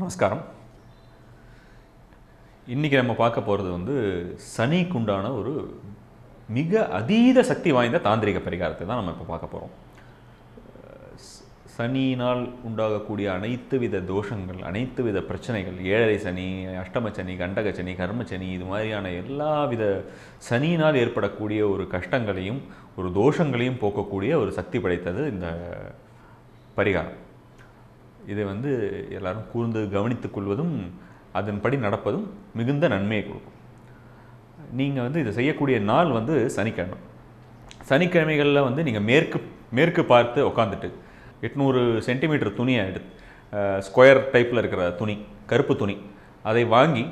நமஸ்காரம். இன்றைக்கி நம்ம பார்க்க போகிறது வந்து சனிக்குண்டான ஒரு மிக அதீத சக்தி வாய்ந்த தாந்திரிக பரிகாரத்தை தான் நம்ம இப்போ பார்க்க போகிறோம் சனியினால் உண்டாகக்கூடிய அனைத்து வித தோஷங்கள் அனைத்து வித பிரச்சனைகள் ஏழரை சனி அஷ்டம சனி கண்டக சனி கர்ம சனி இது மாதிரியான எல்லா வித சனியினால் ஏற்படக்கூடிய ஒரு கஷ்டங்களையும் ஒரு தோஷங்களையும் போக்கக்கூடிய ஒரு சக்தி படைத்தது இந்த பரிகாரம். இதை வந்து எல்லாரும் கூர்ந்து கவனித்துக் கொள்வதும் அதன்படி நடப்பதும் மிகுந்த நன்மையை கொடுக்கும். நீங்கள் வந்து இதை செய்யக்கூடிய நாள் வந்து சனிக்கிழமை. சனிக்கிழமைகளில் வந்து நீங்கள் மேற்கு மேற்கு பார்த்து உட்காந்துட்டு எட்நூறு சென்டிமீட்டர் துணியை எடுத்து ஸ்கொயர் டைப்பில் இருக்கிற துணி கருப்பு துணி அதை வாங்கி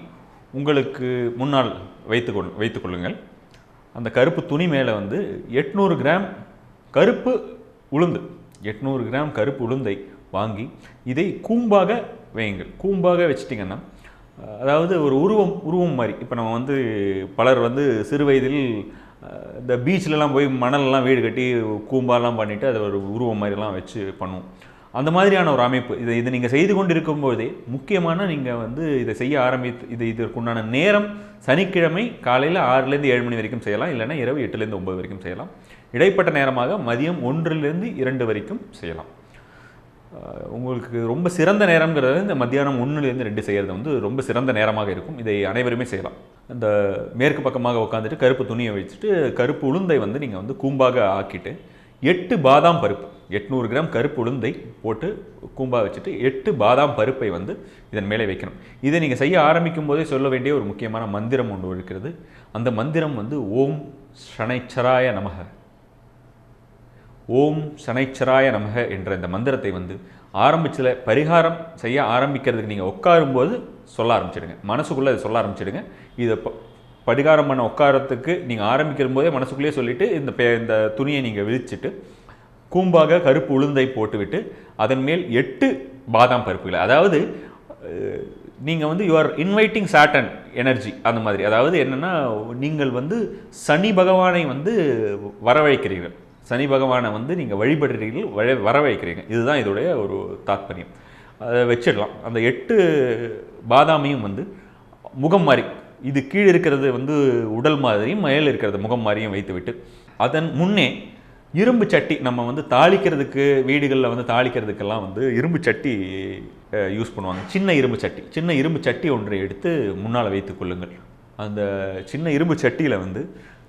உங்களுக்கு முன்னால் வைத்துக்கொள் வைத்துக்கொள்ளுங்கள் அந்த கருப்பு துணி மேலே வந்து எட்நூறு கிராம் கருப்பு உளுந்து எட்நூறு கிராம் கருப்பு உளுந்தை வாங்கி இதை கூம்பாக வையுங்கள். கூம்பாக வச்சிட்டிங்கன்னா அதாவது ஒரு உருவம் உருவம் மாதிரி. இப்போ நம்ம வந்து பலர் வந்து சிறு வயதில் இந்த பீச்லலாம் போய் மணல்லாம் வீடு கட்டி கூம்பாலாம் பண்ணிவிட்டு அதை ஒரு உருவம் மாதிரிலாம் வச்சு பண்ணுவோம். அந்த மாதிரியான ஒரு அமைப்பு. இதை இதை நீங்கள் செய்து கொண்டு இருக்கும்போதே முக்கியமான நீங்கள் வந்து இதை செய்ய ஆரம்பித்து இது இதற்குண்டான நேரம் சனிக்கிழமை காலையில் ஆறுலேருந்து ஏழு மணி வரைக்கும் செய்யலாம். இல்லைன்னா இரவு எட்டுலேருந்து ஒம்பது வரைக்கும் செய்யலாம். இடைப்பட்ட நேரமாக மதியம் ஒன்றிலிருந்து இரண்டு வரைக்கும் செய்யலாம். உங்களுக்கு ரொம்ப சிறந்த நேரம்ங்கிறது இந்த மத்தியானம் ஒன்றுலேருந்து ரெண்டு செய்கிறது வந்து ரொம்ப சிறந்த நேரமாக இருக்கும். இதை அனைவருமே செய்யலாம். இந்த மேற்கு பக்கமாக உட்காந்துட்டு கருப்பு துணியை வச்சுட்டு கருப்பு உளுந்தை வந்து நீங்கள் வந்து கூம்பாக ஆக்கிட்டு எட்டு பாதாம் பருப்பு எட்நூறு கிராம் கருப்பு உளுந்தை போட்டு கூம்பாக வச்சுட்டு எட்டு பாதாம் பருப்பை வந்து இதன் மேலே வைக்கணும். இதை நீங்கள் செய்ய ஆரம்பிக்கும் போதே சொல்ல வேண்டிய ஒரு முக்கியமான மந்திரம் ஒன்று இருக்கிறது. அந்த மந்திரம் வந்து ஓம் ஷனைச்சராய நமக. ஓம் சனைச்சராய நமக என்ற இந்த மந்திரத்தை வந்து ஆரம்பிச்சில் பரிகாரம் செய்ய ஆரம்பிக்கிறதுக்கு நீங்கள் உட்காரும்போது சொல்ல ஆரம்பிச்சிடுங்க. மனசுக்குள்ளே அதை சொல்ல ஆரம்பிச்சிடுங்க. இதை ப- பரிகாரம் பண்ண உட்காரத்துக்கு நீங்கள் ஆரம்பிக்கிற போதே மனசுக்குள்ளேயே சொல்லிவிட்டு இந்த பே இந்த துணியை நீங்கள் விரிச்சிட்டு கூம்பாக கருப்பு உளுந்தை போட்டுவிட்டு அதன் மேல் எட்டு பாதாம் பருப்புகளை அதாவது நீங்கள் வந்து யுவர் இன்வைட்டிங் சாட்டன் எனர்ஜி அந்த மாதிரி. அதாவது என்னென்னா நீங்கள் வந்து சனி பகவானை வந்து வரவழைக்கிறீர்கள். சனி பகவானை வந்து நீங்கள் வழிபடுறீர்கள் வழ வைக்கிறீங்க இதுதான் இதோடைய ஒரு தாத்பரியம். அதை வச்சிடலாம். அந்த எட்டு பாதாமையும் வந்து முகம் மாதிரி இது கீழே இருக்கிறது வந்து உடல் மாதிரியும் மேலே இருக்கிறது முகம் மாதிரியும் வைத்துவிட்டு அதன் முன்னே இரும்பு சட்டி நம்ம வந்து தாளிக்கிறதுக்கு வீடுகளில் வந்து தாளிக்கிறதுக்கெல்லாம் வந்து இரும்பு சட்டி யூஸ் பண்ணுவாங்க. சின்ன இரும்பு சட்டி. சின்ன இரும்பு சட்டி ஒன்றை எடுத்து முன்னால் வைத்து கொள்ளுங்கள். அந்த சின்ன இரும்பு சட்டியில் வந்து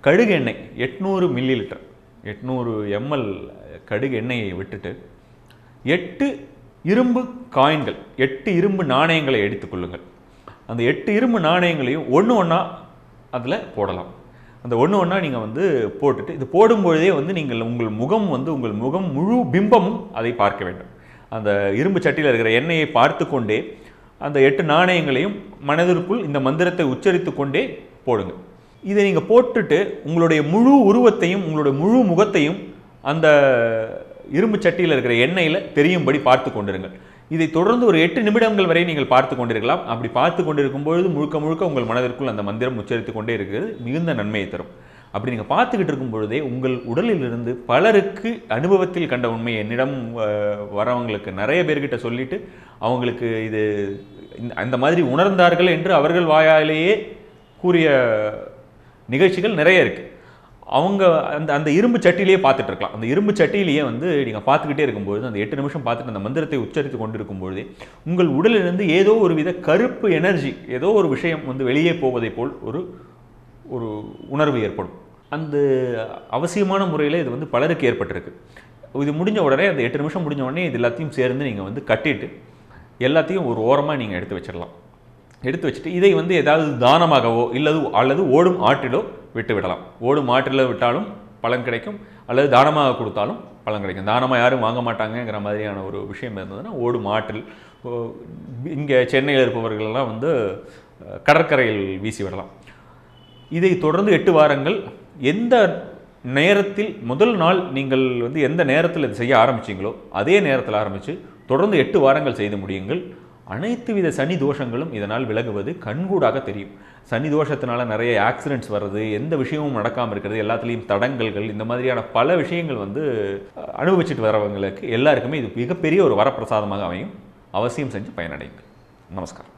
கடுகு எண்ணெய் எட்நூறு மில்லி லிட்டர் எட்நூறு எம்எல் கடுகு எண்ணெயை விட்டுட்டு எட்டு இரும்பு காயின்கள் எட்டு இரும்பு நாணயங்களை எடுத்துக்கொள்ளுங்கள் அந்த எட்டு இரும்பு நாணயங்களையும் ஒன்று ஒன்றா அதில் போடலாம். அந்த ஒன்று ஒன்றா நீங்கள் வந்து போட்டுட்டு இது போடும்பொழுதே வந்து நீங்கள் உங்கள் முகம் வந்து உங்கள் முகம் முழு பிம்பமும் அதை பார்க்க வேண்டும். அந்த இரும்பு சட்டியில் இருக்கிற எண்ணெயை பார்த்து கொண்டே அந்த எட்டு நாணயங்களையும் மனதிற்குள் இந்த மந்திரத்தை உச்சரித்து கொண்டே போடுங்கள். இதை நீங்கள் போட்டுட்டு உங்களுடைய முழு உருவத்தையும் உங்களுடைய முழு முகத்தையும் அந்த இரும்பு சட்டியில் இருக்கிற எண்ணெயில் தெரியும்படி பார்த்து கொண்டிருங்கள். இதை தொடர்ந்து ஒரு எட்டு நிமிடங்கள் வரை நீங்கள் பார்த்து கொண்டிருக்கலாம். அப்படி பார்த்து கொண்டிருக்கும் பொழுது முழுக்க முழுக்க உங்கள் மனதிற்குள் அந்த மந்திரம் உச்சரித்து கொண்டே இருக்கிறது மிகுந்த நன்மையை தரும். அப்படி நீங்கள் பார்த்துக்கிட்டு இருக்கும் பொழுதே உங்கள் உடலிலிருந்து பலருக்கு அனுபவத்தில் கண்ட உண்மை என்னிடம் வரவங்களுக்கு நிறைய பேர்கிட்ட சொல்லிட்டு அவங்களுக்கு இது இந்த- அந்த மாதிரி உணர்ந்தார்கள் என்று அவர்கள் வாயாலேயே கூறிய நிகழ்ச்சிகள் நிறைய இருக்குது அவங்க அந்த அந்த இரும்பு சட்டிலேயே பார்த்துட்டு இருக்கலாம். அந்த இரும்பு சட்டியிலேயே வந்து நீங்கள் பார்த்துக்கிட்டே இருக்கும்பொழுது அந்த எட்டு நிமிஷம் பார்த்துட்டு அந்த மந்திரத்தை உச்சரித்து கொண்டிருக்கும் பொழுதே உங்கள் உடலிலிருந்து ஏதோ ஒரு வித கருப்பு எனர்ஜி ஏதோ ஒரு விஷயம் வந்து வெளியே போவதை போல் ஒரு ஒரு உணர்வு ஏற்படும். அந்த அவசியமான முறையில் இது வந்து பலருக்கு ஏற்பட்டிருக்கு. இது முடிஞ்ச உடனே அந்த எட்டு நிமிஷம் முடிஞ்ச உடனே இது எல்லாத்தையும் சேர்ந்து நீங்கள் வந்து கட்டிட்டு எல்லாத்தையும் ஒரு ஓரமாக நீங்கள் எடுத்து வச்சிடலாம். எடுத்து வச்சுட்டு இதை வந்து ஏதாவது தானமாகவோ இல்லது அல்லது ஓடும் ஆற்றிலோ விட்டு விடலாம். ஓடும் ஆற்றில் விட்டாலும் பலன் கிடைக்கும். அல்லது தானமாக கொடுத்தாலும் பலன் கிடைக்கும். தானமாக யாரும் வாங்க மாட்டாங்கங்கிற மாதிரியான ஒரு விஷயம் இருந்ததுன்னா ஓடும் ஆற்றில் இங்கே சென்னையில் இருப்பவர்களெல்லாம் வந்து கடற்கரையில் வீசி விடலாம். இதை தொடர்ந்து எட்டு வாரங்கள் எந்த நேரத்தில் முதல் நாள் நீங்கள் வந்து எந்த நேரத்தில் இது செய்ய ஆரம்பிச்சீங்களோ அதே நேரத்தில் ஆரம்பித்து தொடர்ந்து எட்டு வாரங்கள் செய்து முடியுங்கள். அனைத்து வித சனி தோஷங்களும் இதனால் விலகுவது கண்கூடாக தெரியும். சனி தோஷத்தினால நிறைய ஆக்சிடென்ட்ஸ் வர்றது எந்த விஷயமும் நடக்காமல் இருக்கிறது எல்லாத்துலேயும் தடங்கல்கள் இந்த மாதிரியான பல விஷயங்கள் வந்து அனுபவிச்சுட்டு வரவங்களுக்கு எல்லாருக்குமே இது மிகப்பெரிய ஒரு வரப்பிரசாதமாக அமையும். அவசியம் செஞ்சு பயனடையுங்கள். நமஸ்காரம்.